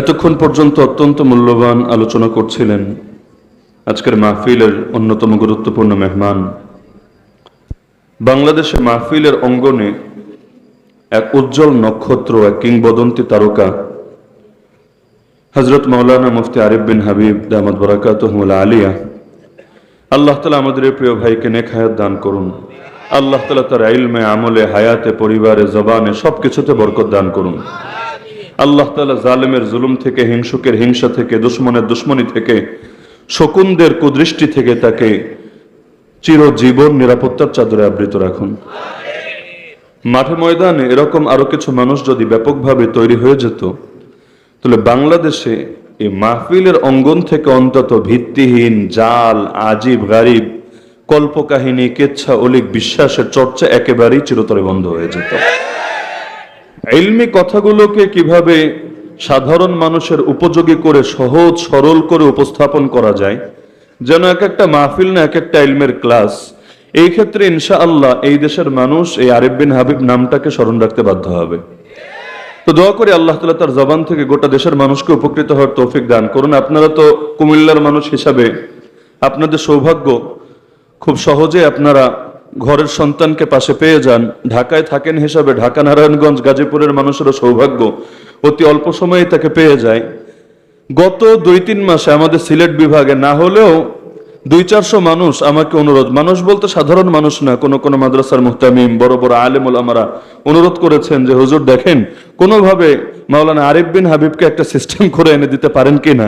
এতক্ষণ পর্যন্ত অত্যন্ত মূল্যবান আলোচনা করছিলেন আজকের মাহফিলের অন্যতম গুরুত্বপূর্ণ মেহমান। বাংলাদেশে মাহফিলের অঙ্গনে এক উজ্জ্বল নক্ষত্র, এক কিংবদন্তি তারকা হজরত মৌলানা মুফতি আরিফ বিন হাবিব দামদ বরাকাতহমুল আলিয়া। আল্লাহ তালা আমাদের প্রিয় ভাইকে নেক হায়াত দান করুন। আল্লাহ তালা তার ইলমে আমলে, হায়াতে, পরিবারে, জবানে সব কিছুতে বরকত দান করুন। আল্লাহ তালা জালেমের জুলুম থেকে, হিংসুকের হিংসা থেকে, দুশ্মনের দুশ্মনী থেকে, শকুনদের কুদৃষ্টি থেকে তাকে চিরজীবন নিরাপত্তার চাদরে আবৃত রাখুন। মাঠে ময়দানে এরকম আরও কিছু মানুষ যদি ব্যাপকভাবে তৈরি হয়ে যেত, তাহলে বাংলাদেশে এই মাহফিলের অঙ্গন থেকে অন্তত ভিত্তিহীন, জাল, আজীব, গারিব, কল্পকাহিনী, কেচ্ছা, অলিক, বিশ্বাসের চর্চা একেবারেই চিরতরে বন্ধ হয়ে যেত। ইলমি কথাগুলোকে কীভাবে সাধারণ মানুষের উপযোগী করে সহজ, সরল করে উপস্থাপন করা যায়, যেন এক একটা মাহফিল না এক একটা এলমের ক্লাস, এই ক্ষেত্রে ইনশা আল্লাহ এই দেশের মানুষ এই আরিফ বিন হাবিব নামটাকে স্মরণ রাখতে বাধ্য হবে। তো দোয়া করে আল্লাহ তালা তার জবান থেকে গোটা দেশের মানুষকে উপকৃত হওয়ার তৌফিক দান করুন। আপনারা তো কুমিল্লার মানুষ হিসাবে আপনাদের সৌভাগ্য খুব সহজে আপনারা ঘরের সন্তানকে পাশে পেয়ে যান। ঢাকায় থাকেন হিসাবে ঢাকা নারায়ণগঞ্জ, গাজীপুরের মানুষেরও সৌভাগ্য। অতি অল্প সময়ে তাকে পেয়ে যায়। গত দুই তিন মাসে আমাদের সিলেট বিভাগে না হলেও দুই চারশো মানুষ আমাকে অনুরোধ, মানুষ বলতে সাধারণ মানুষ না, কোনো কোনো মাদ্রাসার মুহতামিম, বড় বড় আলেমুল আমারা অনুরোধ করেছেন যে, হুজুর, দেখেন, কোনোভাবে মাওলানা আরিফ বিন হাবিবকে একটা সিস্টেম করে এনে দিতে পারেন কিনা?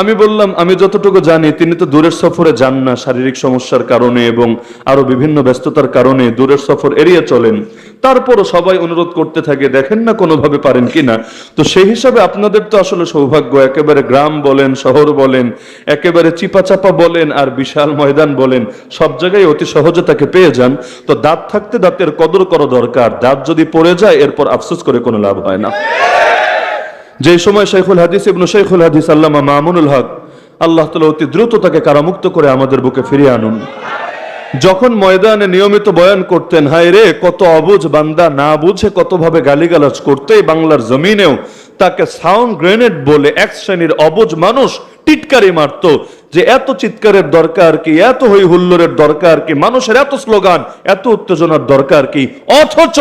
আমি বললাম, আমি যতটুকু জানি, তিনি তো দূরের সফরে যান না, শারীরিক সমস্যার কারণে এবং আরও বিভিন্ন ব্যস্ততার কারণে দূরের সফর এড়িয়ে চলেন। তারপরও সবাই অনুরোধ করতে থাকে, দেখেন না কোনোভাবে পারেন কিনা। তো সেই হিসাবে আপনাদের তো আসলে সৌভাগ্য, একেবারে গ্রাম বলেন, শহর বলেন, একেবারে চিপাচাপা বলেন আর বিশাল ময়দান বলেন, সব জায়গায় অতি সহজে তাকে পেয়ে যান। তো দাঁত থাকতে দাঁতের কদর করা দরকার, দাঁত যদি পড়ে যায়, এরপর আফসোস করে কোনো লাভ হয় না। যে সময় শেখুল হাদিস ইবনু শেখুল হাদিস আল্লামা মামুনুল হক, আল্লাহ তালা অতি দ্রুত তাকে কারামুক্ত করে আমাদের বুকে ফিরিয়ে আনুন। যখন ময়দানে নিয়মিত বয়ান করতেন, হায় রে, কত অবুঝ বান্দা, না বুঝে কতভাবে গালিগালাজ করতে বাংলার জমিনেও। তাকে সাউন্ড গ্রেনেড বলে এক শ্রেণির অবুঝ মানুষ টিটকারি মারত যে এত চিৎকারের দরকার কি, এত হই হুল্লোরের দরকার কি, মানুষের এত স্লোগান, এত উত্তেজনার দরকার কি? অথচ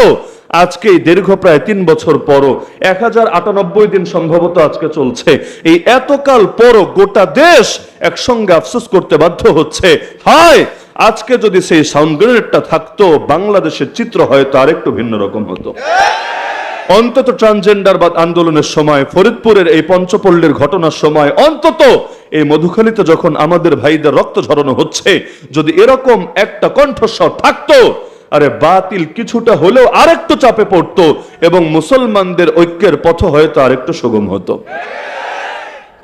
আজকে দীর্ঘ প্রায় তিন বছর পরও এক হাজার আটানব্বই দিন সম্ভবত আজকে চলছে। এই এতকাল পরও গোটা দেশ একসঙ্গে আফসোস করতে বাধ্য হচ্ছে। হায় আজকে যদি সেই সাউন্ড গ্রেনেডটা থাকতো, বাংলাদেশের চিত্র হয়তো আরেকটু ভিন্ন রকম হতো। অন্তত ট্রান্সজেন্ডারবাদ আন্দোলনের সময়, ফরিদপুরের এই পঞ্চপল্লীর ঘটনার সময়, অন্তত এই মধুখালীতে যখন আমাদের ভাইদের রক্ত ঝরানো হচ্ছে, যদি এরকম একটা কণ্ঠস্বর থাকতো, আরে বাতিল কিছুটা হলেও আরেকটু চাপে পড়তো এবং মুসলমানদের ঐক্যের পথ হয়তো আরেকটু সুগম হতো।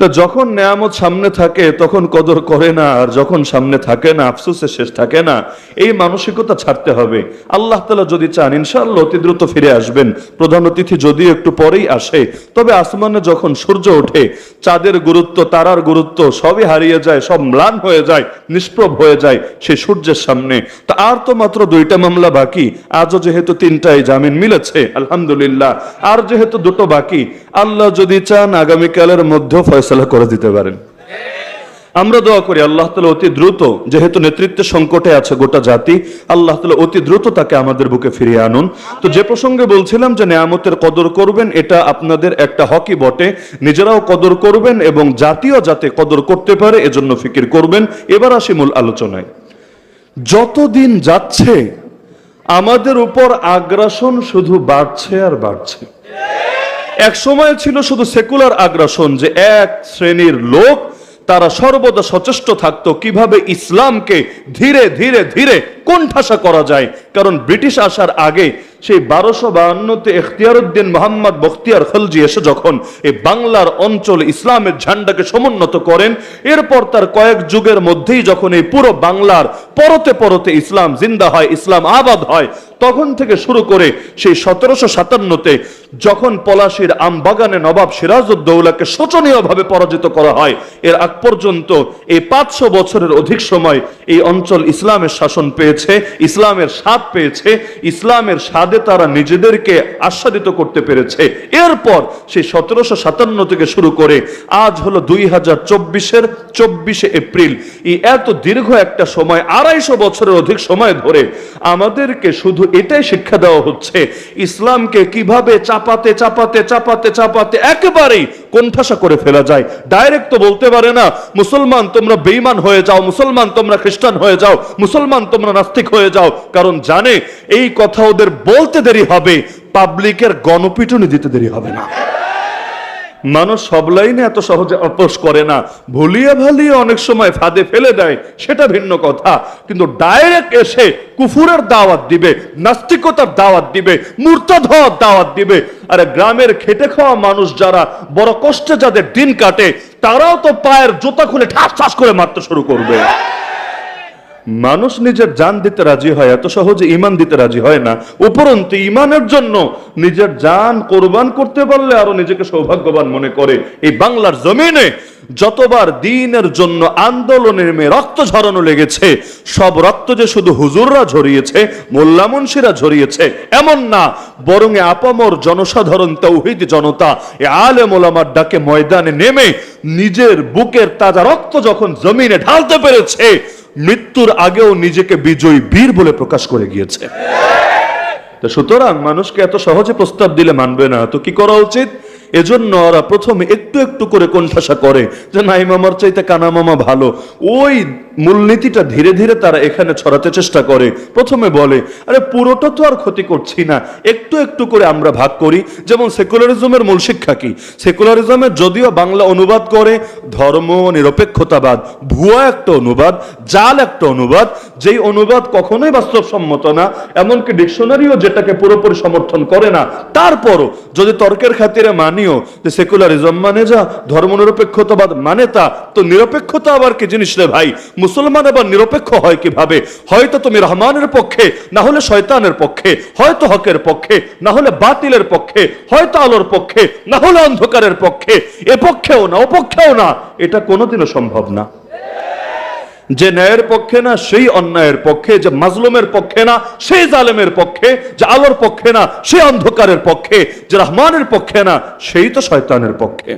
তো যখন নেয়ামত সামনে থাকে, তখন কদর করে না, আর যখন সামনে থাকে না, আফসোসের শেষ থাকে না, এই মানসিকতা ছাড়তে হবে। আল্লাহ তালা যদি চান, ইনশাআল্লাহ অতি দ্রুত ফিরে আসবেন। প্রধান অতিথি যদিও একটু পরেই আসে, তবে আসমানে যখন সূর্য ওঠে, চাঁদের গুরুত্ব, তারার গুরুত্ব সবই হারিয়ে যায়, সব ম্লান হয়ে যায়, নিষ্প্রভ হয়ে যায় সেই সূর্যের সামনে। তা আর তো মাত্র দুইটা মামলা বাকি, আজও যেহেতু তিনটাই জামিন মিলেছে, আলহামদুলিল্লাহ। আর যেহেতু দুটো বাকি, আল্লাহ যদি চান, আগামীকালের মধ্যে ফয়সলা করে দিতে পারেন। আমরা দোয়া করি আল্লাহ তালা অতি দ্রুত, যেহেতু নেতৃত্বের সংকটে আছে গোটা জাতি, আল্লাহ তালা অতি দ্রুত তাকে আমাদের বুকে ফিরিয়ে আনুন। তো যে প্রসঙ্গে বলছিলাম যে নেয়ামতের কদর করবেন, এটা আপনাদের একটা হকি বটে। নিজেরাও কদর করবেন এবং জাতীয় যাতে কদর করতে পারে, এজন্য ফিকির করবেন। এবার আসি মূল আলোচনায়। যতদিন যাচ্ছে, আমাদের উপর আগ্রাসন শুধু বাড়ছে আর বাড়ছে। এক সময় ছিল শুধু সেকুলার আগ্রাসন যে এক শ্রেণির লোক, তারা সর্বদা সচেষ্ট থাকতো কীভাবে ইসলামকে ধীরে ধীরে ধীরে কোণঠাসা করা যায়। কারণ ব্রিটিশ আসার আগে সেই বারোশো বাহান্নতে এখতিয়ারুদ্দিন মোহাম্মদ বখতিয়ার খলজি এসে যখন এই বাংলার অঞ্চলে ইসলামের ঝান্ডাকে সমুন্নত করেন, এরপর তার কয়েক যুগের মধ্যেই যখন এই পুরো বাংলার পরতে পরতে ইসলাম জিন্দা হয়, ইসলাম আবাদ হয় তখন থেকে শুরু করে সেই সতেরোশো সাতান্নতে যখন পলাশির আমবাগানে নবাব সিরাজউদ্দৌলাকে শোচনীয়ভাবে পরাজিত করা হয়, এর আগ পর্যন্ত এই পাঁচশো বছরের অধিক সময় এই অঞ্চল ইসলামের শাসন পেয়েছে, ইসলামের স্বাদ পেয়েছে, ইসলামের স্বাদে তারা নিজেদেরকে আস্বাদিত করতে পেরেছে। এরপর সেই সতেরোশো সাতান্ন থেকে শুরু করে আজ হলো দুই হাজার চব্বিশের চব্বিশে এপ্রিল। এই এত দীর্ঘ একটা সময়, আড়াইশো বছরের অধিক সময় ধরে আমাদেরকে শুধু এটাই শিক্ষা দেওয়া হচ্ছে। ইসলামকে কীভাবে চাপাতে চাপাতে চাপাতে চাপাতে একেবারেই কোণঠাসা করে ফেলা যায়। ডাইরেক্ট তো বলতে পারে না, মুসলমান, তোমরা বেইমান হয়ে যাও, মুসলমান, তোমরা খ্রিস্টান হয়ে যাও, মুসলমান, তোমরা নাস্তিক হয়ে যাও। কারণ জানে, এই কথা ওদের বলতে দেরি হবে, পাবলিকের গণপিটুনি দিতে দেরি হবে না। মানুষ সব লাইনে এত সহজে অপোষ করে না। ভুলিয়ে ভালিয়ে অনেক সময় ফাঁদে ফেলে দেয়, সেটা ভিন্ন কথা। কিন্তু ডাইরেক্ট এসে কুফুরের দাওয়াত দিবে, নাস্তিকতার দাওয়াত দিবে মূর্তাধ দাওয়াত দিবে। আরে গ্রামের খেটে খাওয়া মানুষ যারা বড় কষ্টে যাদের দিন কাটে, তারাও তো পায়ের জুতা খুলে ঠাস ঠাস করে মারতে শুরু করবে। মানুষ নিজের জান দিতে রাজি হয়, এত সহজে ইমান দিতে রাজি হয় না। উপরন্তু ইমানের জন্য নিজের জান কোরবান করতে পারলে আরও নিজেকে সৌভাগ্যবান মনে করে। এই বাংলার জমিনে যতবার দিনের জন্য আন্দোলনের মেয়ে রক্ত ঝরানো লেগেছে, সব রক্ত যে শুধু হুজুররা ঝরিয়েছে, মোল্লা মুন্সিরা ঝরিয়েছে, এমন না, বরং আপামর জনসাধারণ তৌহিদ জনতা, এ আলে মোলামার ডাকে ময়দানে নেমে নিজের বুকের তাজা রক্ত যখন জমিনে ঢালতে পেরেছে মৃত্যুর আগেও নিজেকে বিজয়ী বীর বলে প্রকাশ করে গিয়েছে। তো সুতরাং মানুষকে এত সহজে প্রস্তাব দিলে মানবে না। তো কি করা উচিত? এজন্য ওরা প্রথমে একটু একটু করে কোণঠাসা করে যে নাই মামার চাইতে কানা মামা ভালো। ওই মূলনীতিটা ধীরে ধীরে তারা এখানে ছড়াতে চেষ্টা করে। প্রথমে বলে, আরে পুরোটা তো আর ক্ষতি করছি না। একটু একটু করে আমরা ভাগ করি। যেমন সেকুলারিজমের মূল শিক্ষা কি? সেকুলারিজমের যদিও বাংলা অনুবাদ করে, ধর্ম নিরপেক্ষতাবাদ, ভুয়া একটা অনুবাদ, জাল একটা অনুবাদ, যেই অনুবাদ কখনোই বাস্তবসম্মত না, এমনকি ডিকশনারিও যেটাকে পুরোপুরি সমর্থন করে না। তারপরও, যদি তর্কের খাতিরে মানিও যে সেকুলারিজম মানে যা ধর্মনিরপেক্ষতাবাদ মানে তা, তো নিরপেক্ষতা আবার কি জিনিস রে ভাই? মুসলমান আবার নিরপেক্ষ হয় কীভাবে? হয়তো তুমি রহমানের পক্ষে, না হলে শয়তানের পক্ষে, হয়তো হকের পক্ষে, না হলে বাতিলের পক্ষে, হয়তো আলোর পক্ষে, না হলে অন্ধকারের পক্ষে। এ পক্ষেও না অপক্ষেও না। এটা কোনোদিনও সম্ভব না। যে ন্যায়ের পক্ষে না, সেই অন্যায়ের পক্ষে, যে মাজলুমের পক্ষে না, সেই জালেমের পক্ষে, যে আলোর পক্ষে না, সেই অন্ধকারের পক্ষে, যে রহমানের পক্ষে না, সেই তো শয়তানের পক্ষে।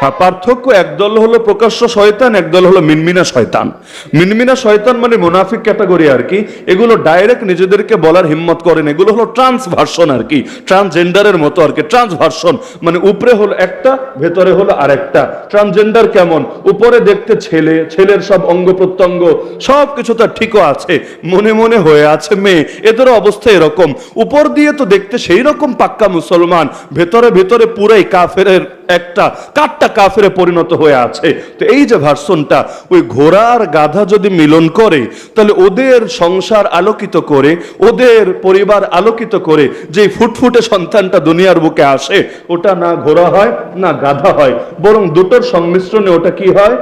পার্থক্য একদল হলো প্রকাশ্য শয়তান একদল হলো মিনমিনা শয়তান। মিনমিনা শয়তান মানে মুনাফিক ক্যাটাগরি আর কি। এগুলো ডাইরেক্ট নিজেদেরকে বলার হিম্মত করেন। এগুলো হলো ট্রান্স ভার্সন আর কি। ট্রান্সজেন্ডারের মতো আর কি। ট্রান্স ভার্সন মানে উপরে হলো একটা, ভেতরে হলো আরেকটা। ট্রান্সজেন্ডার কেমন? উপরে দেখতে ছেলে, ছেলের সব অঙ্গ প্রত্যঙ্গ সব কিছু তার ঠিকও আছে। মনে মনে হয়ে আছে মেয়ে। এদের অবস্থা এরকম। উপর দিয়ে তো দেখতে সেই রকম পাক্কা মুসলমান। ভেতরে ভেতরে পুরাই কাফের একটা কাঠটা কাফেরে পরিণত হয়ে আছে। তো এই যে ভার্সনটা, ওই ঘোড়া আর গাধা যদি মিলন করে, তাহলে ওদের সংসার আলোকিত করে, ওদের পরিবার আলোকিত করে, যে ফুটফুটে সন্তানটা দুনিয়ার বুকে আসে, ওটা না ঘোড়া হয়, না গাধা হয়, বরং দুটোর সংমিশ্রণে ওটা কি হয়?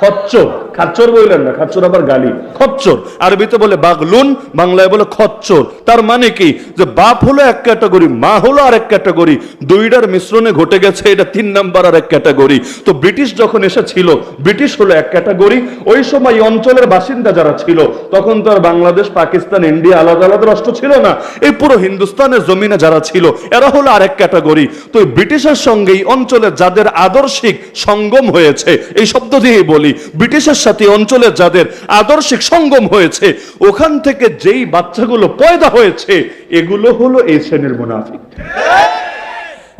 খচ্চর। খাচ্চর বললেন না, খাচ্চর আবার গালি। খচ্চর। আরবিতে বলে বাগলুন, বাংলায় বলে খচ্চর। তার মানে কি? যে বাপ হলো এক ক্যাটাগরি, মা হলো আর এক ক্যাটাগরি। দুইটার মিশ্রণে ঘটে গেছে, এটা তিন নাম্বার আর এক ক্যাটাগরি। তো ব্রিটিশ যখন এসেছিল, ব্রিটিশ হলো এক ক্যাটাগরি। ওই সময় এই অঞ্চলের বাসিন্দা যারা ছিল, তখন তো আর বাংলাদেশ, পাকিস্তান, ইন্ডিয়া আলাদা আলাদা রাষ্ট্র ছিল না। এই পুরো হিন্দুস্তানের জমিনে যারা ছিল, এরা হলো আরেক ক্যাটাগরি। তো ব্রিটিশের সঙ্গে এই অঞ্চলে যাদের আদর্শিক সঙ্গম হয়েছে, এই শব্দ দিয়েই বলি, ব্রিটিশের সাথে এই অঞ্চলের যাদের আদর্শিক সঙ্গম হয়েছে, ওখান থেকে যেই বাচ্চাগুলো পয়দা হয়েছে, এগুলো হলো এই শ্রেণির মুনাফিক।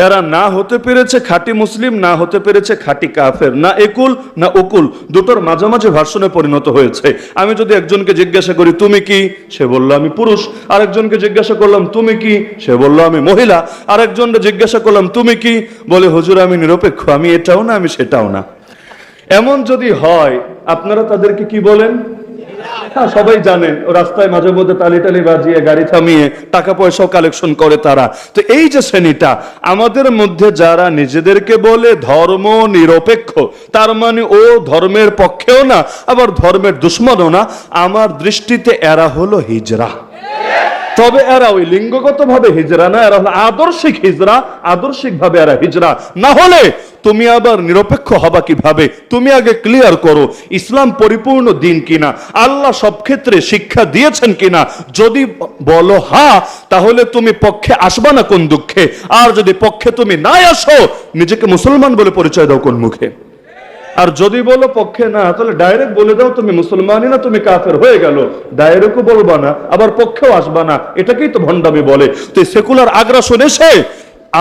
এরা না হতে পেরেছে খাঁটি মুসলিম, না হতে পেরেছে খাঁটি কাফের, না একুল, না উকুল, দুটোর মাঝামাঝি ভার্সনে পরিণত হয়েছে। আমি যদি একজনকে জিজ্ঞাসা করি, তুমি কি? সে বলল, আমি পুরুষ। আরেকজনকে জিজ্ঞাসা করলাম, তুমি কি? সে বলল, আমি মহিলা। আরেকজনকে জিজ্ঞাসা করলাম, তুমি কি? বলে, হুজুর, আমি নিরপেক্ষ, আমি এটাও না, আমি সেটাও না। এমন যদি হয়, আপনারা তাদেরকে কি বলেন? হ্যাঁ সবাই জানেন রাস্তায় মাঝে মধ্যে তালি টালি বাজিয়ে, গাড়ি থামিয়ে, টাকা পয়সাও কালেকশন করে তারা। তো এই যে শ্রেণীটা, আমাদের মধ্যে যারা নিজেদেরকে বলে ধর্ম নিরপেক্ষ, তার মানে ও ধর্মের পক্ষেও না, আবার ধর্মের দুশ্মনও না, আমার দৃষ্টিতে এরা হলো হিজরা। তবে এরা ওই লিঙ্গগত ভাবে হিজরা না, এরা হলো আদর্শিক হিজরা আদর্শিক ভাবে এরা হিজরা। না হলে তুমি আবার নিরপেক্ষ হবা কীভাবে? তুমি আগে ক্লিয়ার করো, ইসলাম পরিপূর্ণ দিন কিনা? আল্লাহ সব ক্ষেত্রে শিক্ষা দিয়েছেন কিনা? যদি বলো হা, তাহলে তুমি পক্ষে আসবা না কোন দুঃখে? আর যদি পক্ষে তুমি নাই আসো, নিজেকে মুসলমান বলে পরিচয় দাও কোন মুখে? আর যদি বলো পক্ষে না, তাহলে ডাইরেক্ট বলে দাও তুমি মুসলমানই না, তুমি কাফের হয়ে গেল। ডাইরেক্টও বলবা না, আবার পক্ষেও আসবা না। এটাকেই তো ভণ্ডামি বলে। তো সেকুলার আগ্রাসন এসে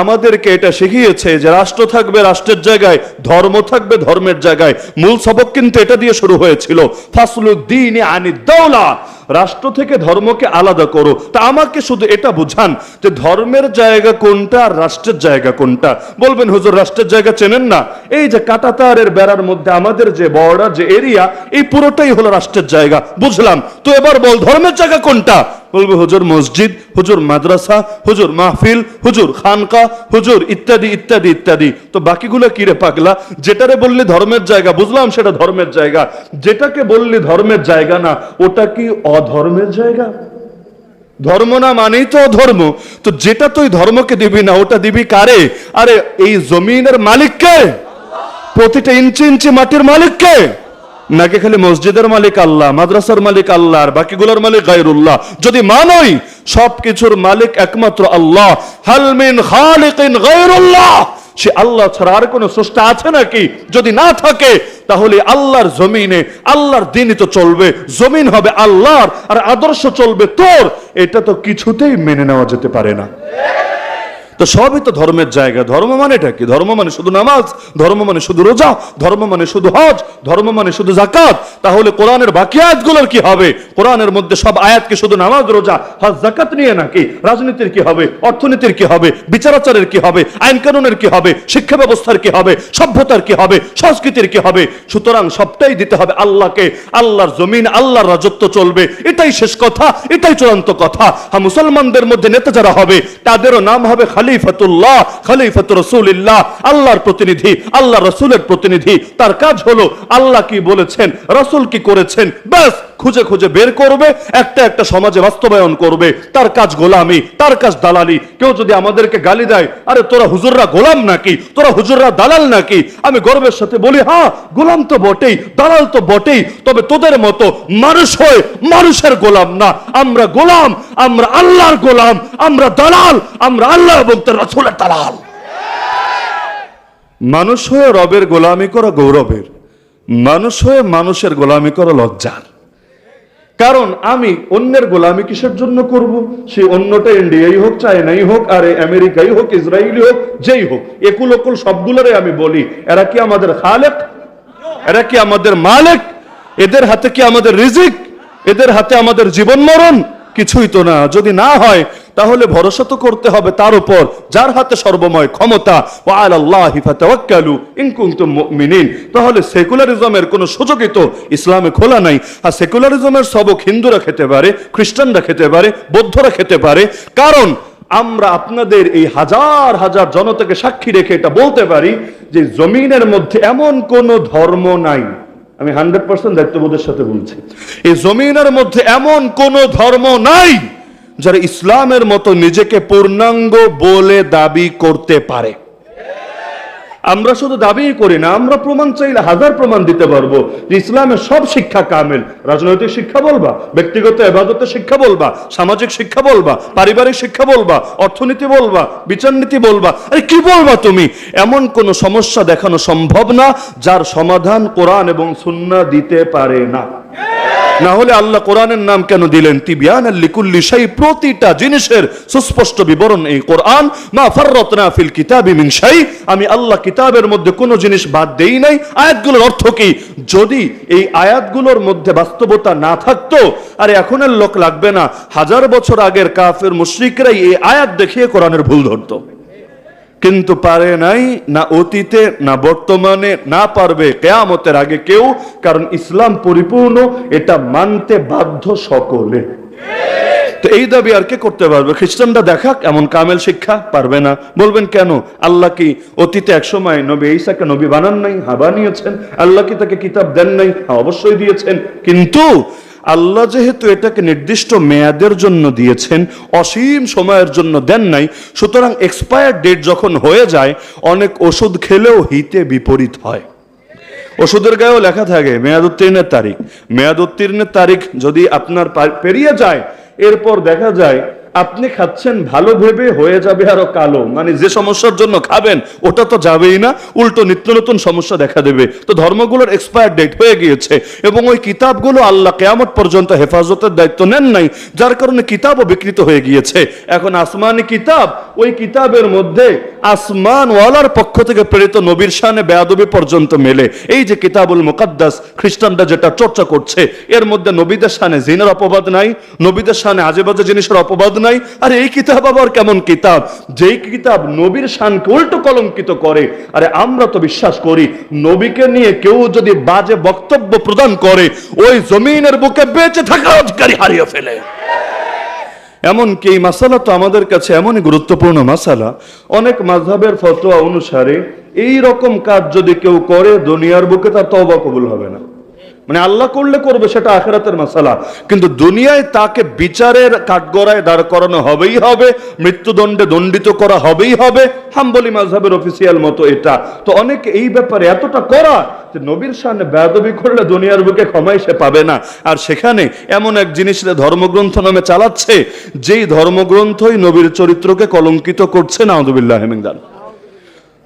আমাদেরকে এটা শিখিয়েছে যে রাষ্ট্র থাকবে রাষ্ট্রের জায়গায়, ধর্ম থাকবে ধর্মের জায়গায়। মূল সবক কিন্তু এটা দিয়ে শুরু হয়েছিল। ফাসলুদ্দিন আনি দৌলা। রাষ্ট্র থেকে ধর্মকে আলাদা করো। তা আমাকে শুধু এটা বুঝান যে ধর্মের জায়গা কোনটা আর রাষ্ট্রের জায়গা কোনটা। বলবেন, হুজুর, রাষ্ট্রের জায়গা চেনেন না? এই যে কাটাতারের বেড়ার মধ্যে আমাদের যে বর্ডার যে এরিয়া এই পুরোটাই হলো রাষ্ট্রের জায়গা। বুঝলাম? তো এবার বল, ধর্মের জায়গা কোনটা? বলবে, হুজুর মসজিদ, হুজুর মাদ্রাসা, হুজুর মাহফিল, হুজুর খানকা, হুজুর ইত্যাদি ইত্যাদি ইত্যাদি। তো বাকিগুলো কি রে পাগলা? যেটারে বললি ধর্মের জায়গা, বুঝলাম সেটা ধর্মের জায়গা। যেটাকে বললি ধর্মের জায়গা না, ওটা কি অধর্মের জায়গা? ধর্ম না মানেই তো ধর্ম তো যেটা তুই ধর্মকে দিবি না, ওটা দিবি কারে? আরে, এই জমিনের মালিককে? প্রতিটা ইঞ্চি ইঞ্চি মাটির মালিককে? নাকি খালি মসজিদের মালিক আল্লাহ, মাদ্রাসার মালিক আল্লাহ, আর বাকিগুলোর মালিক গায়রুল্লাহ? যদি মানই, সবকিছুর মালিক একমাত্র আল্লাহ। হালমিন খালিকিন গায়রুল্লাহ। সে আল্লাহ ছাড়া আর কোনো স্রষ্টা আছে নাকি? যদি না থাকে, তাহলে আল্লাহর জমিনে, আল্লাহর দিনই তো চলবে। জমিন হবে আল্লাহর, আর আদর্শ চলবে তোর। এটা তো কিছুতেই মেনে নেওয়া যেতে পারে না। তো সবই তো ধর্মের জায়গা। ধর্ম মানেটা কি? ধর্ম মানে শুধু নামাজ, ধর্ম মানে শুধু রোজা, ধর্ম মানে শুধু হজ, ধর্ম মানে শুধু জাকাত তাহলে কোরআনের বাকি আয়াতগুলোর কি হবে? কোরআনের মধ্যে সব আয়াত কি শুধু নামাজ, রোজা, হজ জাকাত নিয়ে নাকি? রাজনীতির কি হবে? অর্থনীতির কি হবে? বিচারাচারের কি হবে? আইন কানুনের কি হবে? শিক্ষা ব্যবস্থার কি হবে? সভ্যতার কি হবে? সংস্কৃতির কি হবে? সুতরাং সবটাই দিতে হবে আল্লাহকে। আল্লাহর জমিন, আল্লাহর রাজত্ব চলবে। এটাই শেষ কথা, এটাই চূড়ান্ত কথা। হ্যাঁ মুসলমানদের মধ্যে নেতা যারা হবে, তাদেরও নাম হবে খালিফাতুল্লাহ, খালিফাত রসুলিল্লাহ, আল্লাহর প্রতিনিধি আল্লাহ রসুলের প্রতিনিধি। তার কাজ হলো, আল্লাহ কি বলেছেন, রসুল কি করেছেন, ব্যাস। খুঁজে খুঁজে বের করবে, একটা একটা সমাজে বাস্তবায়ন করবে। তার কাজ গোলামি, তার কাজ দালালি। কেউ যদি আমাদেরকে গালি দেয়, আরে তোরা হুজুররা গোলাম নাকি? তোরা হুজুররা দালাল নাকি? আমি গর্বের সাথে বলি হ্যাঁ গোলাম তো বটেই, দালাল তো বটেই, তবে তোদের মতো মানুষ হয়ে মানুষের গোলাম না। আমরা গোলাম, আমরা আল্লাহর গোলাম, আমরা দালাল, আমরা আল্লাহ এবং তার রাসূলের দালাল। মানুষ হয়ে রবের গোলামি করা গৌরবের, মানুষ হয়ে মানুষের গোলামি করা লজ্জার। কারণ আমি অন্যের গোলামি কিসের জন্য করব? সে অন্যটা ইন্ডিয়াই হোক চায়নাই হোক, আর আমেরিকাই হোক ইসরায়েলি হোক, যেই হোক, একুল অকুল সবগুলোরে আমি বলি। এরা কি আমাদের খালেক? এরা কি আমাদের মালেক? এদের হাতে কি আমাদের রিজিক? এদের হাতে আমাদের জীবন মরণ? কিছুই তো না। যদি না হয়, তাহলে ভরসা তো করতে হবে তার উপর, যার হাতে সর্বময় ক্ষমতা। মুমিনিন। তাহলে সেকুলারিজমের কোনো সুযোগই তো ইসলামে খোলা নাই। আর সেকুলারিজমের সবক হিন্দুরা খেতে পারে, খ্রিস্টানরা খেতে পারে, বৌদ্ধরা খেতে পারে। কারণ আমরা আপনাদের এই হাজার হাজার জনতাকে সাক্ষী রেখে এটা বলতে পারি যে জমিনের মধ্যে এমন কোন ধর্ম নাই। আমি হান্ড্রেড পার্সেন্ট দায়িত্ববোধের সাথে বলছি। এই জমিনের মধ্যে এমন কোন ধর্ম নাই যারা ইসলামের মতো নিজেকে পূর্ণাঙ্গ বলে দাবি করতে পারে। আমরা শুধু দাবিই করি না, আমরা প্রমাণ চাইলে হাজার প্রমাণ দিতে পারব। যে ইসলামের সব শিক্ষা কামেল। রাজনৈতিক শিক্ষা বলবা, ব্যক্তিগত এবাদতের শিক্ষা বলবা, সামাজিক শিক্ষা বলবা, পারিবারিক শিক্ষা বলবা, অর্থনীতি বলবা বিচারনীতি বলবা। আরে কি বলবা তুমি? এমন কোন সমস্যা দেখানো সম্ভব না, যার সমাধান কোরআন এবং সুন্নাহ দিতে পারে না। না হলে আল্লাহ কোরআনের নাম কেন দিলেন? তিবিয়ান লিকুল্লি সেই প্রতিটা জিনিসের সুস্পষ্ট বিবরণ এই কোরআন। মা ফাররাতনা ফিল কিতাবি মিন শাই, আমি আল্লাহ কিতাবের মধ্যে কোনো জিনিস বাদ দেই নাই। আয়াতগুলোর অর্থ কি? যদি এই আয়াতগুলোর মধ্যে বাস্তবতা না থাকতো, আরে এখনের লোক লাগবে না। হাজার বছর আগের কাফের মুশরিকরাই এই আয়াত দেখিয়ে কোরআনের ভুল ধরতো। কিন্তু পারে নাই, না অতীতে, না বর্তমানে, না পারবে কেয়ামতের আগে কেউ, কারণ ইসলাম পরিপূর্ণ, এটা মানতে বাধ্য সকলে। তো এই দাবি আর কে করতে পারবে? খ্রিস্টানরা দেখাক, এমন কামেল শিক্ষা পারবে না। বলবেন কেন? আল্লাহ কি অতীতে এক সময় নবী ঈসাকে নবী বানান নাই হ্যাঁ বানিয়েছেন আল্লাহ কি তাকে কিতাব দেন নাই? হ্যাঁ অবশ্যই দিয়েছেন। কিন্তু আল্লাহ যেহেতু এটাকে নির্দিষ্ট মেয়াদের জন্য দিয়েছেন, অসীম সময়ের জন্য দেন নাই, সুতরাং এক্সপায়ার ডেট যখন হয়ে যায়, অনেক ওষুধ খেলেও হিতে বিপরীত হয়। ওষুধের গায়েও লেখা থাকে মেয়াদ উত্তীর্ণের তারিখ। মেয়াদ উত্তীর্ণের তারিখ যদি আপনার পেরিয়ে যায়, এরপর দেখা যায় আপনি খাচ্ছেন ভালো ভেবে হয়ে যাবে আরও কালো। মানে যে সমস্যার জন্য খাবেন, ওটা তো যাবেই না। উল্টো নিত্য নতুন সমস্যা দেখা দেবে। তো ধর্মগুলোর এক্সপায়ার ডেট হয়ে গিয়েছে এবং ওই কিতাবগুলো আল্লাহ কেয়ামত পর্যন্ত হেফাজতের দায়িত্ব নেন নাই, যার কারণে কিতাবও বিকৃত হয়ে গিয়েছে। এখন আসমানি কিতাব, ওই কিতাবের মধ্যে আসমান ওয়ালার পক্ষ থেকে প্রেরিত নবীর শানে বেয়াদবি পর্যন্ত মেলে। এই যে কিতাবুল মুকাদ্দাস, খ্রিস্টানরা যেটা চর্চা করছে, এর মধ্যে নবীদের শানে জিনের অপবাদ নাই, নবীদের শানে আজেবাজে জিনিসের অপবাদ নাই আর এই কিতাব আবার কেমন কিতাব? যেই কিতাব নবীর শানকে উল্টো কলঙ্কিত করে, আরে আমরা তো বিশ্বাস করি, নবীকে নিয়ে কেউ যদি বাজে বক্তব্য প্রদান করে, ওই জমিনের বুকে বেঁচে থাকার অধিকারী হারিয়ে ফেলে। এমনকি এই মাসালা তো আমাদের কাছে এমনই গুরুত্বপূর্ণ মাসালা। অনেক মাঝহের ফতোয়া অনুসারে, এই রকম কাজ যদি কেউ করে, দুনিয়ার বুকে তার তওবা কবুল হবে না। মানে আল্লাহ করলে করবে, সেটা আখেরাতের মাসালা। কিন্তু দুনিয়ায় তাকে বিচারের কাঠগড়ায় দাঁড় করানো হবেই হবে, মৃত্যুদণ্ডে দণ্ডিত করা হবেই হবে। হাম্বলি মাঝহের অফিসিয়াল মতো এটা। তো অনেকে এই ব্যাপারে এতটা করা যে নবীর সামনে বেয়াদবি করলে দুনিয়ার বুকে ক্ষমাই সে পাবে না। আর সেখানে এমন এক জিনিস ধর্মগ্রন্থ নামে চালাচ্ছে, যেই ধর্মগ্রন্থই নবীর চরিত্রকে কলঙ্কিত করছে না আহমদুবিল্লাহ হেমিংদান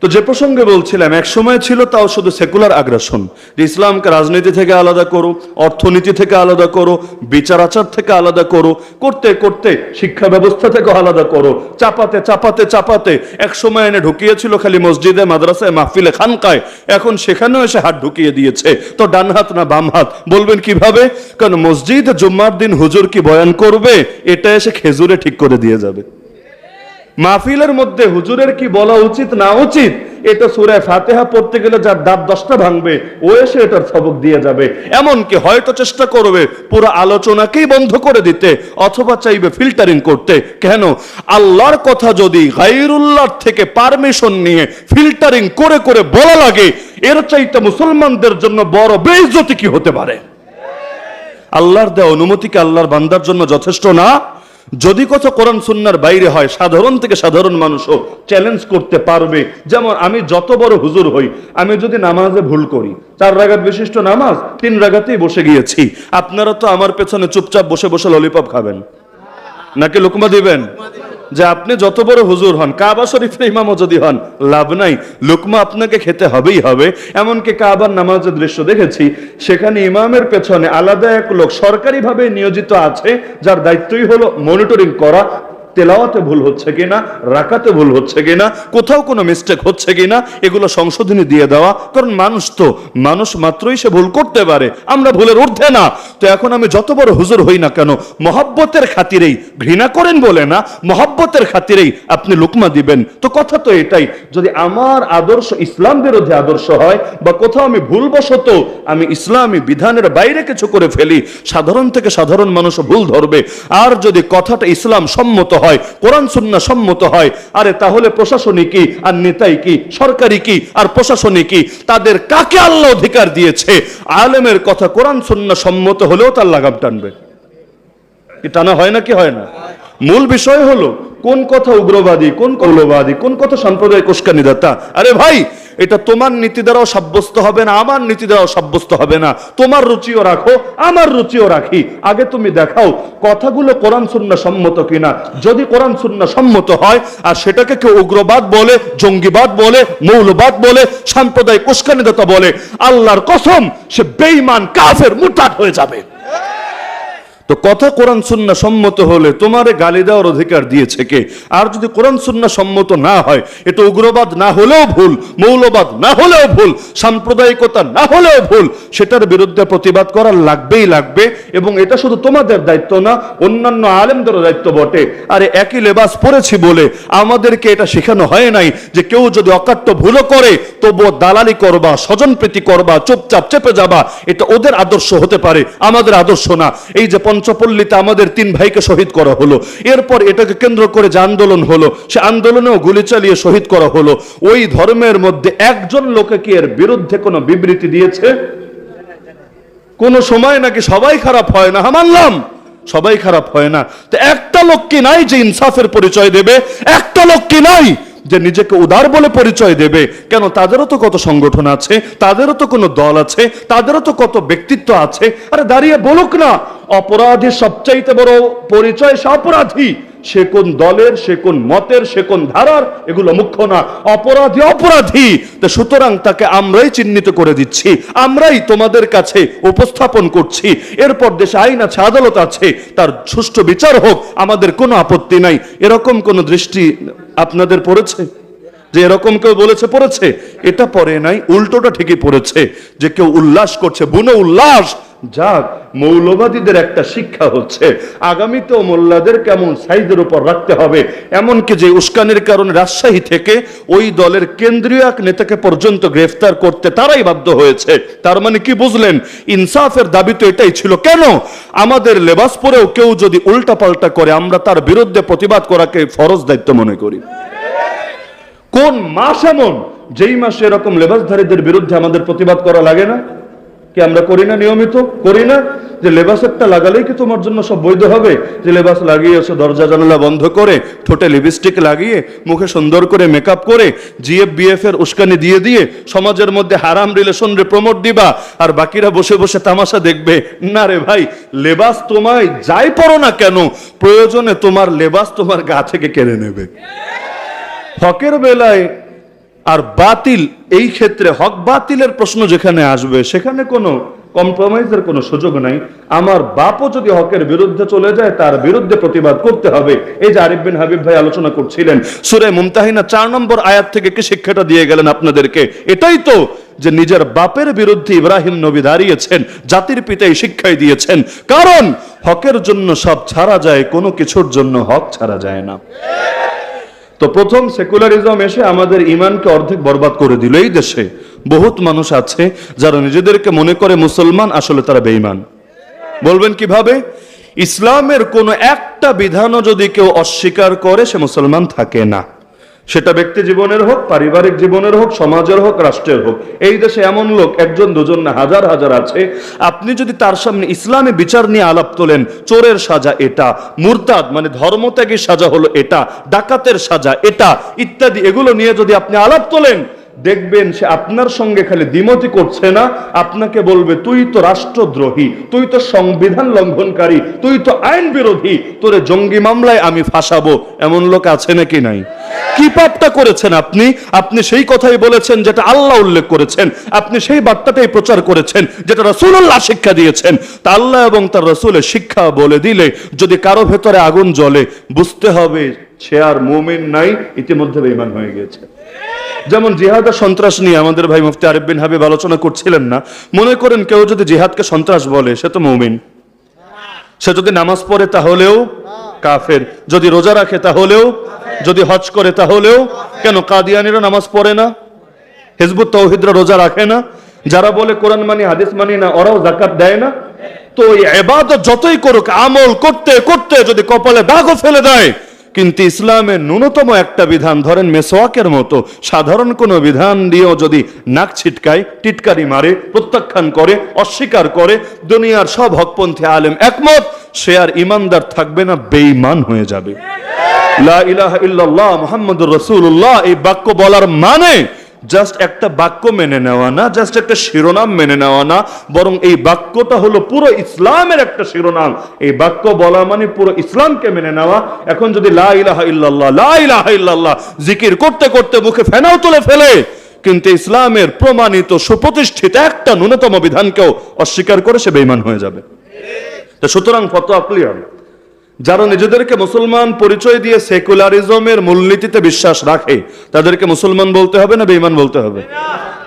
তো যে প্রসঙ্গে বলছিলাম, এক সময় ছিল তাও শুধু সেকুলার আগ্রাসন। যে ইসলামকে রাজনীতি থেকে আলাদা করো, অর্থনীতি থেকে আলাদা করো, বিচার আচার থেকে আলাদা করো, করতে করতে শিক্ষা ব্যবস্থা থেকে আলাদা করো, চাপাতে চাপাতে চাপাতে। এক সময় এনে ঢুকিয়েছিল খালি মসজিদে, মাদ্রাসায়, মাহফিলে, খানকায়। এখন সেখানেও এসে হাত ঢুকিয়ে দিয়েছে। তো ডান হাত না বাম হাত? বলবেন কীভাবে? কারণ মসজিদ জুম্মার দিন হুজুর কি বয়ান করবে? এটা এসে খেজুরে ঠিক করে দিয়ে যাবে। মাহফিলের মধ্যে হুজুরের কি বলা উচিত, না উচিত এটা সুরায় ফাতেহা পড়তে গেলে যার দাঁত দশটা ভাঙবে, ও এসে এটার সবক দিয়ে যাবে। এমনকি হয়তো চেষ্টা করবে পুরো আলোচনাকেই বন্ধ করে দিতে, অথবা চাইবে ফিল্টারিং করতে। কেন? আল্লাহর কথা যদি গাইরুল্লাহর থেকে পারমিশন নিয়ে ফিল্টারিং করে করে বলা লাগে, এর চাইতে মুসলমানদের জন্য বড় বেইজ্জতি কি হতে পারে? আল্লাহর দেওয়া অনুমতিকে আল্লাহর বান্দার জন্য যথেষ্ট না? যদি কথা কোরআন সুন্নার বাইরে হয়, সাধারণ থেকে সাধারণ মানুষও চ্যালেঞ্জ করতে পারবে। যেমন আমি যত বড় হুজুর হই, আমি যদি নামাজে ভুল করি, চার রাগাত বিশিষ্ট নামাজ, তিন রাগাতেই বসে গিয়েছি। আপনারা তো আমার পেছনে চুপচাপ বসে বসে ললিপপ খাবেন। নাকি লুকমা দিবেন? যে আপনি যত বড় হুজুর হন, কাবা শরীফের ইমামও যদি হন, লাভ নাই। লুকমা আপনাকে খেতে হবেই হবে। এমনকি কাবার নামাজের দৃশ্য দেখেছি, সেখানে ইমামের পেছনে আলাদা এক লোক সরকারিভাবে নিয়োজিত আছে, যার দায়িত্বই হলো মনিটরিং করা তেলাওয়াতে ভুল হচ্ছে কিনা, রাকাতে ভুল হচ্ছে কিনা, কোথাও কোনো মিস্টেক হচ্ছে কিনা, এগুলো সংশোধনী দিয়ে দেওয়া। কারণ মানুষ তো, মানুষ মাত্রই সে ভুল করতে পারে, আমরা ভুলের ঊর্ধ্বে না। তো এখন আমি যত বড় হুজুর হই না কেন, মহাব্বতের খাতিরেই ঘৃণা করেন বলে না, মহাব্বতের খাতিরেই আপনি লুকমা দিবেন। তো কথা তো এটাই, যদি আমার আদর্শ ইসলাম বিরোধী আদর্শ হয়, বা কোথাও আমি ভুলবশত আমি ইসলামী বিধানের বাইরে কিছু করে ফেলি, সাধারণ থেকে সাধারণ মানুষ ভুল ধরবে। আর যদি কথাটা ইসলাম সম্মত হয়, কোরআন সুন্না সম্মত হয়। আরে তাহলে প্রশাসনিক কি, আর নেতাই কি সরকারি কি, আর প্রশাসনিক কি? তাদের কাকে আল্লাহ অধিকার দিয়েছে? আলেমের কথা কোরআন সুন্না সম্মত হলেও তার লাগাম টানবে। কি টানা হয় না কি হয় না? মূল বিষয় হলো, কোন কথা উগ্রবাদী, কোন কৌলবাদী কোন কথা সম্প্রদায় কোষ্কানিদাতা আরে ভাই, এটা তোমার নীতি দ্বারাও সাব্যস্ত হবে না, আমার নীতি দ্বারাও সাব্যস্ত হবে না। তোমার রুচিও রাখো, আমার রুচিও রাখি। আগে তুমি দেখাও, কথাগুলো কোরআন সুন্না সম্মত কিনা? যদি কোরআন সুন্না সম্মত হয়, আর সেটাকে কেউ উগ্রবাদ বলে, জঙ্গিবাদ বলে, মৌলবাদ বলে, সাম্প্রদায়িক কোষ্কানিদাতা বলে, আল্লাহর কসম, সে বেঈমান কাফের, মুরতাদ হয়ে যাবে। তো কথা কোরআন সুন্না সম্মত হলে তোমারে গালি দেওয়ার অধিকার দিয়েছে কে? আর যদি কোরআন সুন্না সম্মত না হয় এটা উগ্রবাদ না হলেও ভুল, মৌলবাদ না হলেও ভুল, সাম্প্রদায়িকতা না হলেও ভুল, সেটার বিরুদ্ধে প্রতিবাদ করা লাগবেই লাগবে এবং এটা শুধু তোমাদের দায়িত্ব না, অন্যান্য আলেমদেরও দায়িত্ব বটে। আরে একই লেবাস পড়েছি বলে আমাদেরকে এটা শেখানো হয় নাই যে কেউ যদি অকাট্য ভুলও করে, তবুও দালালি করবা, স্বজনপ্রীতি করবা, চুপচাপ চেপে যাবা, এটা ওদের আদর্শ হতে পারে, আমাদের আদর্শ না। এই যে পঞ্চপল্লীতে আমাদের তিন ভাইকে শহীদ করা হলো। এরপর এটাকে কেন্দ্র করে যে আন্দোলন হলো, সে আন্দোলনেও গুলি চালিয়ে শহীদ করা হলো। ওই ধর্মের মধ্যে একজন লোকে কি এর বিরুদ্ধে কোনো বিবৃতি দিয়েছে? কোন সময় নাকি সবাই খারাপ হয় না? হ্যাঁ মানলাম। সবাই খারাপ হয় না। তো একটা লোক কি নাই যে ইনসাফের পরিচয় দেবে? একটা লোক কি নাই যে নিজেকে উদার বলে পরিচয় দেবে? কেন তাদেরও তো কত সংগঠন আছে? তাদেরও তো কোনো দল আছে? তাদেরও তো কত ব্যক্তিত্ব আছে? আরে দাঁড়িয়ে বলুক না। অপরাধী সবচাইতে বড় পরিচয় সে অপরাধী। সে কোন দলের, সে কোন মতের, সে কোন ধারার, এগুলো মুখ্য না। অপরাধী অপরাধী। তো সুতরাং তাকে আমরাই চিহ্নিত করে দিচ্ছি। আমরাই তোমাদের কাছে উপস্থাপন করছি। এরপর দেশে আইন আছে, আদালত আছে, তার সুষ্ঠু বিচার হোক, আমাদের কোনো আপত্তি নাই। এরকম কোন দৃষ্টি আপনাদের পড়েছে? যে এরকম কেউ বলেছে, পড়েছে? এটা পরে নাই, উল্টোটা ঠিকই পড়েছে। যে কেউ উল্লাস করছে, বুনো উল্লাস যাক, মৌলবাদীদের একটা শিক্ষা হচ্ছে, আগামীতেও মোল্লাদের কেমন সাইজের উপর রাখতে হবে, এমনকি যে উস্কানির কারণে রাজশাহী থেকে ওই দলের কেন্দ্রীয় এক নেতাকে পর্যন্ত গ্রেফতার করতে তারাই বাধ্য হয়েছে। তার মানে কি বুঝলেন? ইনসাফের দাবি তো এটাই ছিল। কেন? আমাদের লেবাস পরেও কেউ যদি উল্টা পাল্টা করে, আমরা তার বিরুদ্ধে প্রতিবাদ করাকে ফরজ দায়িত্ব মনে করি। কোন মাস এমন? যেই মাসে এরকম লেবাসধারীদের বিরুদ্ধে আমাদের প্রতিবাদ করা লাগে না? কি আমরা করি না নিয়মিত? করি না? যে লেবাস একটা লাগালেই কি তোমার জন্য সব বৈধ হবে? যে লেবাস লাগিয়েছো দরজা জানালা বন্ধ করে, ঠোঁটে লিপস্টিক লাগিয়ে, মুখে সুন্দর করে মেকআপ করে জিএফ বিএফ এর উস্কানি দিয়ে দিয়ে সমাজের মধ্যে হারাম রিলেশন রে প্রমোট দিবা, আর বাকিরা বসে বসে তামাশা দেখবে, না রে ভাই, লেবাস তোমায় যাই পড়ো না কেন? প্রয়োজনে তোমার লেবাস তোমার গা থেকে কেড়ে নেবে। হকের বেলায় আর বাতিল, এই ক্ষেত্রে হক বাতিলের প্রশ্ন যেখানে আসবে, সেখানে কোনো কম্প্রোমাইজের কোনো সুযোগ নাই। আমার বাপও যদি হকের বিরুদ্ধে চলে যায়, তার বিরুদ্ধে প্রতিবাদ করতে হবে। এই যে আরিফ বিন হাবিব ভাই আলোচনা করছিলেন, সুরে মুমতাহিনা চার নম্বর আয়াত থেকে কি শিক্ষাটা দিয়ে গেলেন আপনাদেরকে? এটাই তো যে নিজের বাপের বিরুদ্ধে ইব্রাহিম নবী দাঁড়িয়েছেন, জাতির পিতাই শিক্ষাই দিয়েছেন। কারণ হকের জন্য সব ছাড়া যায়, কোনো কিছুর জন্য হক ছাড়া যায় না। তো প্রথম সেকুলারিজম এসে আমাদের ইমানকে অর্ধেক বরবাদ করে দিল এই দেশে। বহুত মানুষ আছে যারা নিজেদেরকে মনে করে মুসলমান, আসলে তারা বেঈমান। বলবেন কীভাবে? ইসলামের কোনো একটা বিধানও যদি কেউ অস্বীকার করে, সে মুসলমান থাকে না। সেটা ব্যক্তি জীবনের হোক, পারিবারিক জীবনের হোক, সমাজের হোক, রাষ্ট্রের হোক। এই দেশে এমন লোক, একজন, দুজন না, হাজার হাজার আছে। আপনি যদি তার সামনে ইসলামী বিচার নিয়ে আলাপ তোলেন, চোরের সাজা এটা, মুরতাদ মানে ধর্মত্যাগের সাজা হলো এটা, ডাকাতের সাজা এটা, ইত্যাদি, এগুলো নিয়ে যদি আপনি আলাপ তোলেন দেখবেন সে আপনার সঙ্গে খালি দ্বিমতি করছে না, আপনাকে বলবে, তুই তো রাষ্ট্রদ্রোহী, তুই তো সংবিধান লঙ্ঘনকারী, তুই তো আইন বিরোধী, তোরে জঙ্গি মামলায় আমি ফাঁসাবো। এমন লোক আছে নাকি নাই? কি পাপটা করেছেন আপনি? আপনি সেই কথাই বলেছেন যেটা আল্লাহ উল্লেখ করেছেন। আপনি সেই বার্তাটাই প্রচার করেছেন যেটা রসুল্লাহ শিক্ষা দিয়েছেন। তা আল্লাহ এবং তার রসুলের শিক্ষা বলে দিলে যদি কারও ভেতরে আগুন জ্বলে, বুঝতে হবে সে আর মোমেন নাই, ইতিমধ্যে বেঈমান হয়ে গেছে যেমন জিহাদ আর সন্ত্রাস নিয়ে আমাদের ভাই মুফতি আরিফ বিন হাবিব আলোচনা করছিলেন না, মনে করেন কেউ যদি জিহাদকে সন্ত্রাস বলে, সে তো মৌমিন। সে যদি নামাজ পড়ে তাহলেও কাফের, যদি রোজা রাখে তাহলেও, যদি হজ করে তাহলেও, কেন কাদিয়ানিরা নামাজ পড়ে না? হেজবুত তৌহিদরা রোজা রাখে না? যারা বলে কোরআন মানি, হাদিস মানি না, ওরাও জাকাত দেয় না? তো এই এবাদত যতই করুক, আমল করতে করতে যদি কপালে দাগও ফেলে দেয় কিন্তু ইসলামের ন্যূনতম একটা বিধান, ধরেন মেসোয়াকের মতো, সাধারণ কোনো বিধান দিয়েও যদি নাক ছিটকায়, টিটকারি মারে, প্রত্যাখ্যান করে, অস্বীকার করে, দুনিয়ার সব হকপন্থী আলেম একমত, সে আর ইমানদার থাকবে না বেইমান হয়ে যাবে। লা ইলাহা ইল্লাল্লাহ মুহাম্মাদুর রাসূলুল্লাহ, এই বাক্য বলার মানে জাস্ট একটা বাক্য মেনে নেওয়া না জাস্ট একটা শিরোনাম মেনে নেওয়া না, বরং এই বাক্যটা হলো পুরো ইসলামের একটা শিরোনাম। এই বাক্য বলা মানে পুরো ইসলামকে মেনে নেওয়া। এখন যদি লা ইলাহা ইল্লাল্লাহ, লা ইলাহা ইল্লাল্লাহ জিকির করতে করতে মুখে ফেনাও তুলে ফেলে, কিন্তু ইসলামের প্রমাণিত সুপ্রতিষ্ঠিত একটা ন্যূনতম বিধানকেও অস্বীকার করে সে বেইমান হয়ে যাবে। তো সুতরাং ফতোয়া ক্লিয়ার যারা নিজেদেরকে মুসলমান পরিচয় দিয়ে সেকুলারিজমের মূলনীতিতে বিশ্বাস রাখে, তাদেরকে মুসলমান বলতে হবে না বেঈমান বলতে হবে?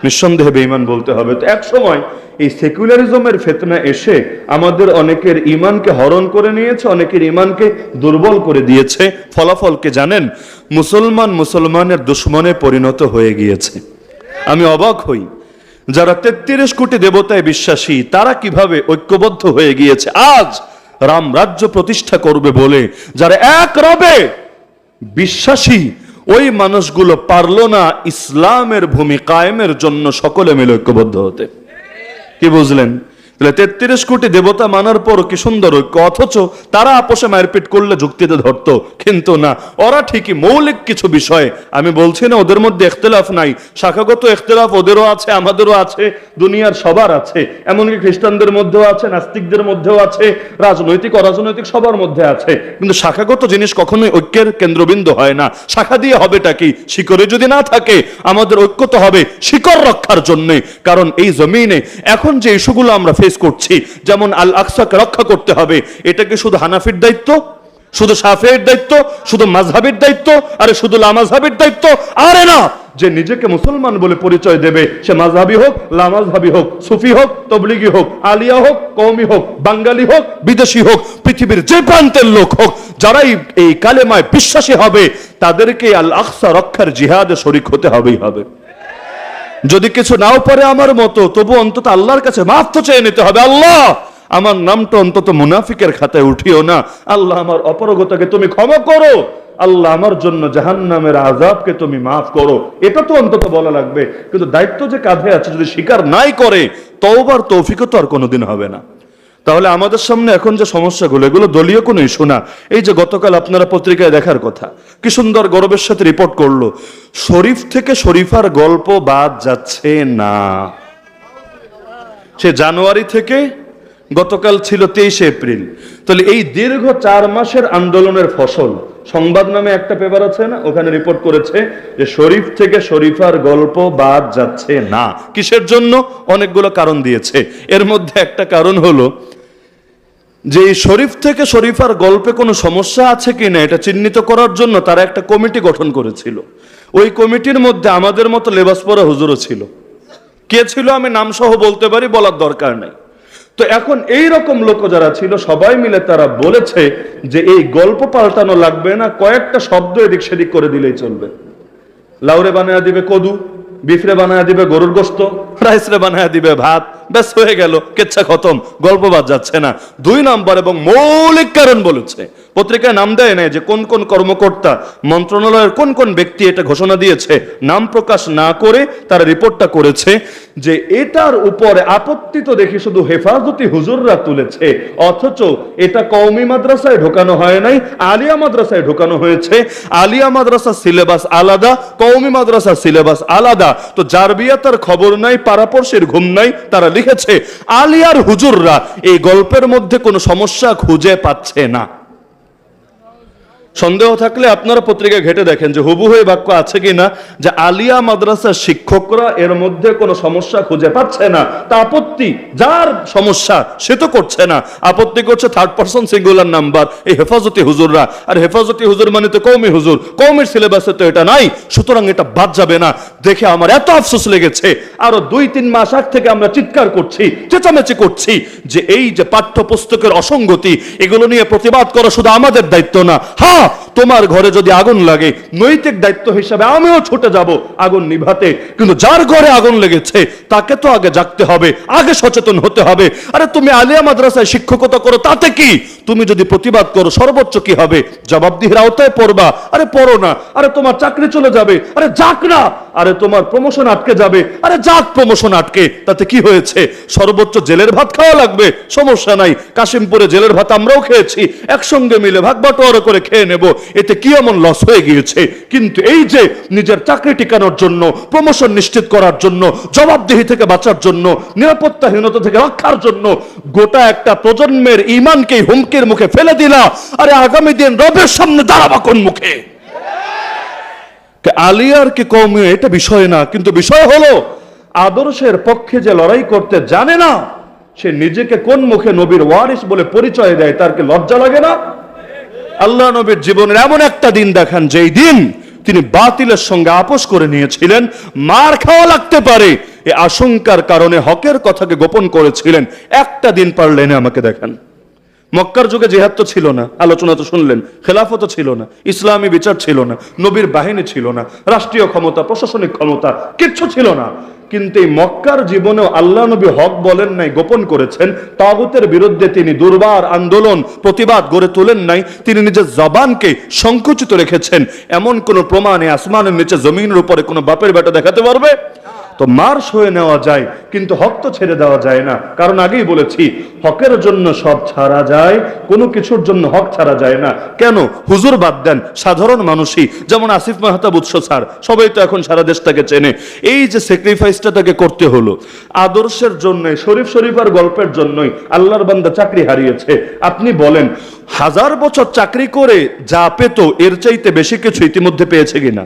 নিঃসন্দেহে বেঈমান বলতে হবে। তো এক সময় এই সেকুলারিজমের ফেতনা এসে আমাদের অনেকের ইমানকে হরণ করে নিয়েছে, অনেকের ইমানকে দুর্বল করে দিয়েছে। ফলাফলকে জানেন, মুসলমান মুসলমানের দুশ্মনে পরিণত হয়ে গিয়েছে। আমি অবাক হই, যারা তেত্রিশ কোটি দেবতায় বিশ্বাসী, তারা কীভাবে ঐক্যবদ্ধ হয়ে গিয়েছে? আজ রাম রাজ্য প্রতিষ্ঠা করবে বলে যারা এক রবে বিশ্বাসী, ওই মানুষগুলো পারল না ইসলামের ভূমি কায়েমের জন্য সকলে মিলে ঐক্যবদ্ধ হতে। কি বুঝলেন? তাহলে তেত্রিশ কোটি দেবতা মানার পর কি সুন্দর ঐক্য? অথচ তারা আপোষে মারপিট করলে যুক্তিতে ধরতো। কিন্তু না, ওরা ঠিকই মৌলিক কিছু বিষয়ে। আমি বলছি না, ওদের মধ্যে এখতলাফ নাই। শাখাগত এখতলাফ ওদেরও আছে, আমাদেরও আছে, দুনিয়ার সবার আছে। এমনকি খ্রিস্টানদের মধ্যেও আছে, নাস্তিকদের মধ্যেও আছে, রাজনৈতিক, অরাজনৈতিক সবার মধ্যে আছে। কিন্তু শাখাগত জিনিস কখনোই ঐক্যের কেন্দ্রবিন্দু হয় না। শাখা দিয়ে হবেটা কি? শিকড়ে যদি না থাকে, আমাদের ঐক্য তো হবে শিকড় রক্ষার জন্য। কারণ এই জমিনে এখন যে ইস্যুগুলো আমরা ফেস করছি। যেমন আল আকসাকে রক্ষা করতে হবে এটা কি শুধু হানাফির দায়িত্ব, শুধু সাফের দায়িত্ব, শুধু মাঝহাবের দায়িত্ব, আরে শুধু লামাজহাবের দায়িত্ব, আরে না! যে নিজেকে মুসলমান বলে পরিচয় দেবে, সে মাঝহাবি হোক লামাজহাবি হোক, সুফি হোক, তবলিগি হোক, আলিয়া হোক কৌমি হোক, বাঙালি হোক, বিদেশি হোক, পৃথিবীর যে প্রান্তের লোক হোক, যারাই এই কালেমায় বিশ্বাসী হবে, তাদেরকে আল আকসা রক্ষার জিহাদে শরিক হতে হবেই হবে। যদি কিছু নাও পারে আমার মতো, তবু অন্তত আল্লাহর কাছে মাফ তো চেয়ে নিতে হবে। আল্লাহ, আমার নামটা অন্তত মুনাফিকের খাতায় উঠিও না। আল্লাহ আমার অপরগতাকে তুমি ক্ষমা করো। আল্লাহ আমার জন্য জাহান নামের আজাবকে তুমি মাফ করো। এটা তো অন্তত বলা লাগবে। কিন্তু দায়িত্ব যে কাঁধে আছে, যদি স্বীকার নাই করে, তওবার তৌফিকও তো আর কোনোদিন হবে না। তাহলে আমাদের সামনে এখন যে সমস্যাগুলো, এগুলো দলীয় কোনো ইস্যু না। এই যে গতকাল আপনারা পত্রিকায় দেখার কথা, কি সুন্দর গৌরবের সাথে রিপোর্ট করল। শরীফ থেকে শরীফার গল্প বাদ যাচ্ছে না। সে জানুয়ারি থেকে গতকাল ছিল তেইশে এপ্রিল। তাহলে এই দীর্ঘ চার মাসের আন্দোলনের ফসল, সংবাদ নামে একটা পেপার আছে না? ওখানে রিপোর্ট করেছে যে শরীফ থেকে শরীফার গল্প বাদ যাচ্ছে না। কিসের জন্য? অনেকগুলো কারণ দিয়েছে। এর মধ্যে একটা কারণ হলো যে শরীফ থেকে শরীফার গল্পে কোনো সমস্যা আছে কি না, এটা চিহ্নিত করার জন্য তারা একটা কমিটি গঠন করেছিল। ওই কমিটির মধ্যে আমাদের মতো লেবাস পরা হুজুরও ছিল। কে ছিল আমি নামসহ বলতে পারি, বলার দরকার নাই। তো এখন এই রকম লোক যারা ছিল, সবাই মিলে তারা বলেছে যে এই গল্প পাল্টানো লাগবে না, কয়েকটা শব্দ এদিক সেদিক করে দিলেই চলবে। লাউরে বানায়া দিবে কদু, বিফরে বানায়া দিবে গরুর গোস্ত, রাইসরে বানায়া দিবে ভাত, ব্যাস হয়ে গেল, কেচ্ছা খতম, গল্প বাদ যাচ্ছে না। দুই নম্বর এবং মৌলিক কারণ বলেছে পত্রিকায় নাম দেয় নাই যে কোন কোন কর্মকর্তা, মন্ত্রণালয়ের কোন কোন ব্যক্তি এটা ঘোষণা দিয়েছে, নাম প্রকাশ না করে তারা রিপোর্টটা করেছে যে এটার উপরে আপত্তি তো দেখি শুধু হেফাজতি হুজুররা তুলেছে, অথচ এটা কওমি মাদ্রাসায় ঢোকানো হয় নাই, আলিয়া মাদ্রাসায় ঢোকানো হয়েছে। আলিয়া মাদ্রাসা সিলেবাস আলাদা, কওমি মাদ্রাসা সিলেবাস আলাদা। তো যার বিয়া তার খবর নাই পারাপড়শির ঘুম নাই, তারা লিখেছে, আলিয়ার হুজুররা এই গল্পের মধ্যে কোনো সমস্যা খুঁজে পাচ্ছে না। সন্দেহ থাকলে আপনারা পত্রিকায় ঘেটে দেখেন যে হুবু হয়ে বাক্য আছে কিনা, যে আলিয়া মাদ্রাসার শিক্ষকরা এর মধ্যে কোনো সমস্যা খুঁজে পাচ্ছে না। তা আপত্তি, যার সমস্যা সে তো করছে না। আপত্তি করছে থার্ড পার্সন সিঙ্গুলার নাম্বার এই হেফাজতি হুজুররা। আর হেফাজতি হুজুর মানে তো কৌমি হুজুর। কৌমির সিলেবাসে তো এটা নাই, সুতরাং এটা বাদ যাবে না। দেখে আমার এত আফসোস লেগেছে। আরও দুই তিন মাস আগ থেকে আমরা চিৎকার করছি, চেঁচামেচি করছি যে এই যে পাঠ্যপুস্তকের অসঙ্গতি, এগুলো নিয়ে প্রতিবাদ করা শুধু আমাদের দায়িত্ব না। হ্যাঁ তোমার ঘরে যদি আগুন লাগে, নৈতিক দায়িত্ব হিসাবে আমিও ছুটে যাব আগুন নিভাতে। কিন্তু যার ঘরে আগুন লেগেছে, তাকে তো আগে জাগতে হবে, আগে সচেতন হতে হবে। আরে তুমি আলিয়া মাদ্রাসায় শিক্ষকতা করো, তাতে কি? তুমি যদি প্রতিবাদ করো, সর্বোচ্চ কি হবে? জবাবদিহির আওতায় পড়বা। আরে পড়ো না। আরে তোমার চাকরি চলে যাবে। আরে যাক না। আরে তোমার প্রমোশন আটকে যাবে। আরে যাক প্রমোশন আটকে। তাতে কি হয়েছে? সর্বোচ্চ জেলের ভাত খাওয়া লাগবে? সমস্যা নাই। কাশিমপুরে জেলের ভাত আমরাও খেয়েছি। একসঙ্গে মিলে ভাগ বাটোয়ারা করে খেয়ে নেব। এতে কি এমন লস হয়ে গিয়েছে? কিন্তু এই যে নিজের চাকরি টিকানোর জন্য প্রমোশন নিশ্চিত করার জন্য, জবাবদিহি থেকে বাঁচার জন্য, নিরাপত্তাহীনতা থেকে রক্ষার জন্য, গোটা একটা প্রজন্মের ইমানকে হুমকির মুখে ফেলে দিলা। আরে আগামী দিন রবের সামনে দাঁড়াবা কোন মুখে? আলিয়ার কি কৌমি এটা বিষয় না, কিন্তু বিষয় হলো, আদর্শের পক্ষে যে লড়াই করতে জানে না, সে নিজেকে কোন মুখে নবীর ওয়ারিস বলে পরিচয় দেয়, তার কি লজ্জা লাগে না? আল্লাহ নবীর জীবনের এমন একটা দিন দেখান, যেই দিন তিনি বাতিলের সঙ্গে আপোষ করে নিয়েছিলেন, মার খাওয়া লাগতে পারে, এ আশঙ্কার কারণে হকের কথাকে গোপন করেছিলেন। একটা দিন পারলেন আমাকে দেখান। মক্কার যুগে জেহাদ তো ছিল না, আলোচনা তো শুনলেন, খেলাফত ছিল না, ইসলামী বিচার ছিল না, নবীর বাহিনী ছিল না, রাষ্ট্রীয় ক্ষমতা, প্রশাসনিক ক্ষমতা, কিচ্ছু ছিল না। কিন্তু এই মক্কার জীবনেও আল্লাহ নবী হক বলেন নাই, গোপন করেছেন। তাগুতের বিরুদ্ধে তিনি দুর্বার আন্দোলন, প্রতিবাদ গড়ে তোলেন নাই। তিনি নিজের জবানকে সংকুচিত রেখেছেন। এমন কোন প্রমাণে আসমানের নিচে জমিনের উপরে কোনো বাপের বেটা দেখাতে পারবে? তো মার সয়ে নেওয়া যায়, কিন্তু হক তো ছেড়ে দেওয়া যায় না। কারণ আগেই বলেছি, হকের জন্য সব ছাড়া যায়, কোনো কিছুর জন্য হক ছাড়া যায় না। কেন? হুজুর বাদ দেন, সাধারণ মানুষই, যেমন আসিফ মাহতাব উৎস স্যার, সবাই তো এখন সারা দেশটাকে চেনে। এই যে স্যাক্রিফাইসটা তাকে করতে হলো, আদর্শের জন্য শরীফ শরীফার গল্পের জন্যই আল্লাহর বান্দা চাকরি হারিয়েছে। আপনি বলেন, হাজার বছর চাকরি করে যা পেত, এর চাইতে বেশি কিছু ইতিমধ্যে পেয়েছে কিনা?